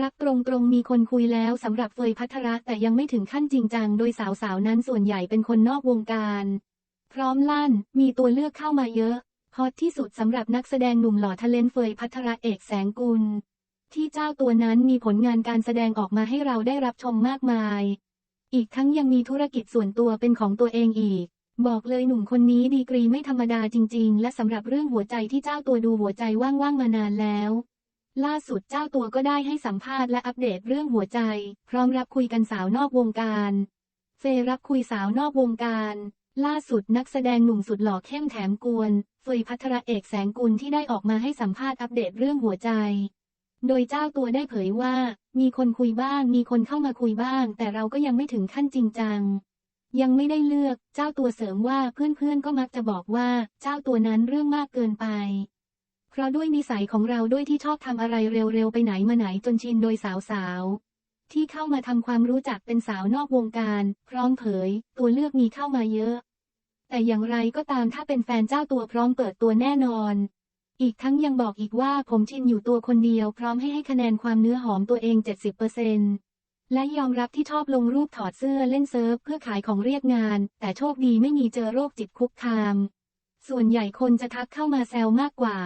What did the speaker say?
รักตรงๆมีคนคุยแล้วสำหรับเฟยพัทระแต่ยังไม่ถึงขั้นจริงจัง โดยสาวๆนั้นส่วนใหญ่เป็นคนนอกวงการ พร้อมลั่น มีตัวเลือกเข้ามาเยอะฮอตที่สุดสำหรับนักแสดงหนุ่มหล่อทะเลนเฟยพัทระเอกแสงกุล ที่เจ้าตัวนั้นมีผลงานการแสดงออกมาให้เราได้รับชมมากมาย อีกทั้งยังมีธุรกิจส่วนตัวเป็นของตัวเองอีก บอกเลยหนุ่มคนนี้ดีกรีไม่ธรรมดาจริง ๆ และสำหรับเรื่องหัวใจที่เจ้าตัวดูหัวใจว่างๆมานานแล้ว ล่าสุดเจ้าตัวก็ได้ให้สัมภาษณ์และอัปเดตเรื่องหัวใจ พร้อมรับคุยกันสาวนอกวงการ เฟรับคุยสาวนอกวงการ ล่าสุดนักแสดงหนุ่มสุดหล่อเข้มแถมกวนเฟยพัทรเอกแสงกุลที่ได้ออกมาให้สัมภาษณ์อัปเดตเรื่องหัวใจ โดยเจ้าตัวได้เผยว่า มีคนคุยบ้าง มีคนเข้ามาคุยบ้าง แต่เราก็ยังไม่ถึงขั้นจริงจัง ยังไม่ได้เลือก เจ้าตัวเสริมว่าเพื่อนๆก็มักจะบอกว่า เจ้าตัวนั้นเรื่องมากเกินไป เพราะด้วยนิสัยของเราด้วยที่ชอบทำอะไรเร็วๆ ไปไหนมาไหนจนชินโดยสาวๆ ที่เข้ามาทำความรู้จักเป็นสาวนอกวงการ พร้อมเผย ตัวเลือกมีเข้ามาเยอะ แต่อย่างไรก็ตามถ้าเป็นแฟนเจ้าตัวพร้อมเปิดตัวแน่นอน อีกทั้งยังบอกอีกว่าผมชินอยู่ตัวคนเดียวพร้อมให้ให้คะแนนความเนื้อหอมตัวเอง 70%และยอมรับที่ชอบลงรูปถอดเสื้อเล่นเซิร์ฟเพื่อขายของเรียกงาน แต่โชคดีไม่มีเจอโรคจิตคุกคาม ส่วนใหญ่คนจะทักเข้ามาแซวมากกว่า